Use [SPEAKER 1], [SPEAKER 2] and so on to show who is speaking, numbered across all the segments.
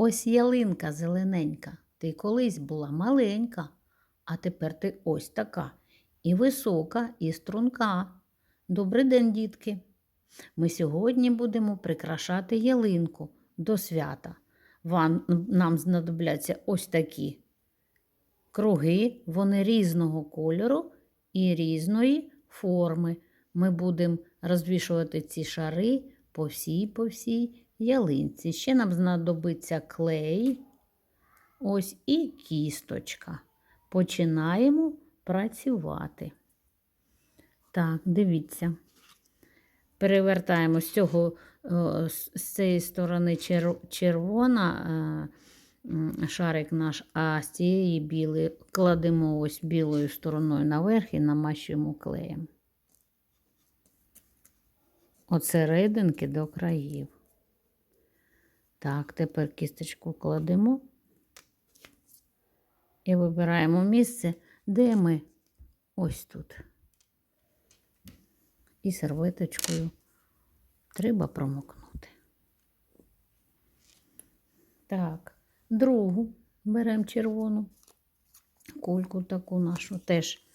[SPEAKER 1] Ось ялинка зелененька. Ти колись була маленька, а тепер ти ось така. І висока, і струнка. Добрий день, дітки. Ми сьогодні будемо прикрашати ялинку до свята. Вам, нам знадобляться ось такі круги, вони різного кольору і різної форми. Ми будемо розвішувати ці шари по всій по всій ялинці. Ще нам знадобиться клей, ось і кісточка. Починаємо працювати. Так, дивіться. Перевертаємо з цього е, з цієї сторони червона е, шарик наш, а з цієї білої кладемо ось білою стороною наверх і намащуємо клеєм. От серединки до країв. Так, тепер кісточку кладемо і вибираємо місце, де ми ось тут. І серветочкою треба промокнути. Так, другу беремо червону кульку таку нашу. Теж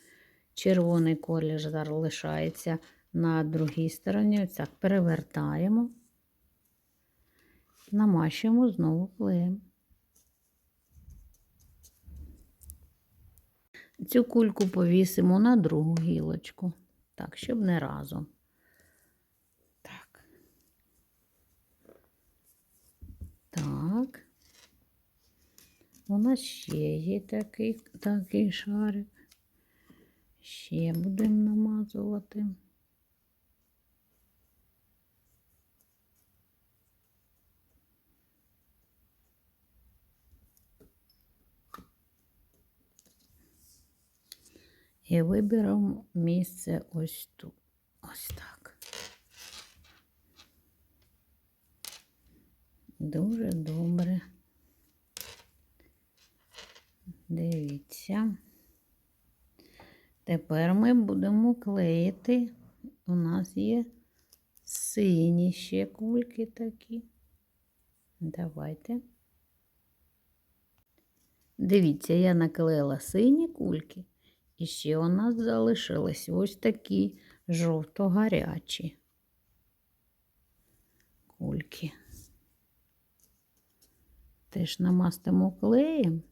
[SPEAKER 1] червоний колір зараз лишається на другій стороні. Ось так перевертаємо, намащуємо знову клеєм. Цю кульку повісимо на другу гілочку. Так, щоб не разом. Так. Так. У нас ще є такий, такий шарик. Ще будемо намазувати. І виберемо місце ось тут. Ось так. Дуже добре. Дивіться. Тепер ми будемо клеїти. У нас є сині ще кульки такі. Давайте. Дивіться, я наклеїла сині кульки. І ще у нас залишились ось такі жовто-гарячі кульки. Теж намастимо клеєм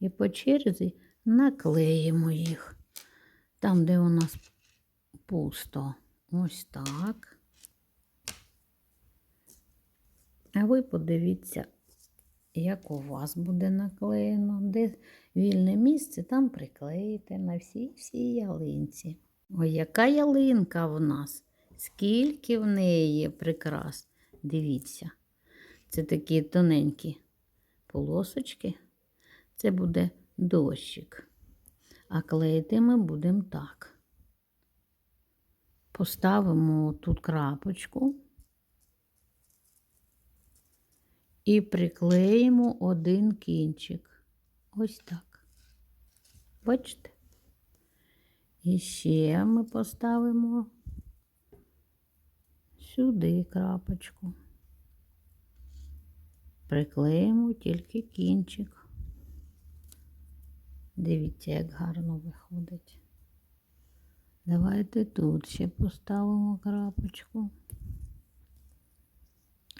[SPEAKER 1] і по черзі наклеїмо їх там, де у нас пусто. Ось так. А ви подивіться, як у вас буде наклеєно, де вільне місце, там приклеїте на всій всій ялинці. Ой, яка ялинка в нас! Скільки в неї прикрас. Дивіться, це такі тоненькі полосочки. Це буде дощик. А клеїти ми будемо так. Поставимо тут крапочку. І приклеїмо один кінчик. Ось так. Бачите? І ще ми поставимо сюди крапочку. Приклеїмо тільки кінчик. Дивіться, як гарно виходить. Давайте тут ще поставимо крапочку.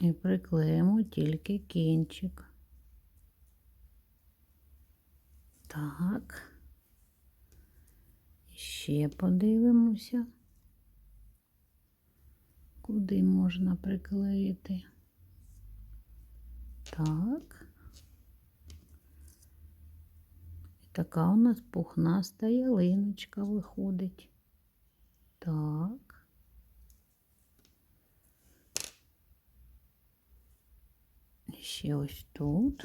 [SPEAKER 1] І приклеїмо тільки кінчик. Так. Ще подивимося, куди можна приклеїти. Так. І така у нас пухнаста ялиночка виходить. Так. Ще ось тут.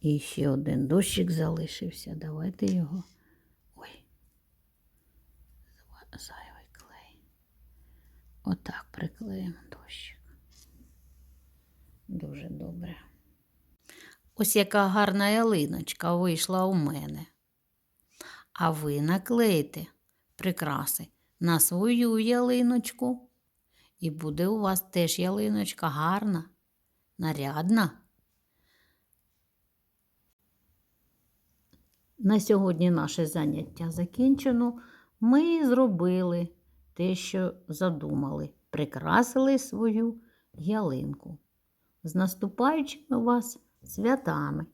[SPEAKER 1] І ще один дощик залишився. Давайте його. Ой. Зайвий клей. Отак приклеїмо дощик. Дуже добре. Ось яка гарна ялиночка вийшла у мене. А ви наклеїте прикраси на свою ялиночку І буде у вас теж ялиночка гарна, нарядна. На сьогодні наше заняття закінчено. Ми зробили те, що задумали, прикрасили свою ялинку. З наступаючими вас святами!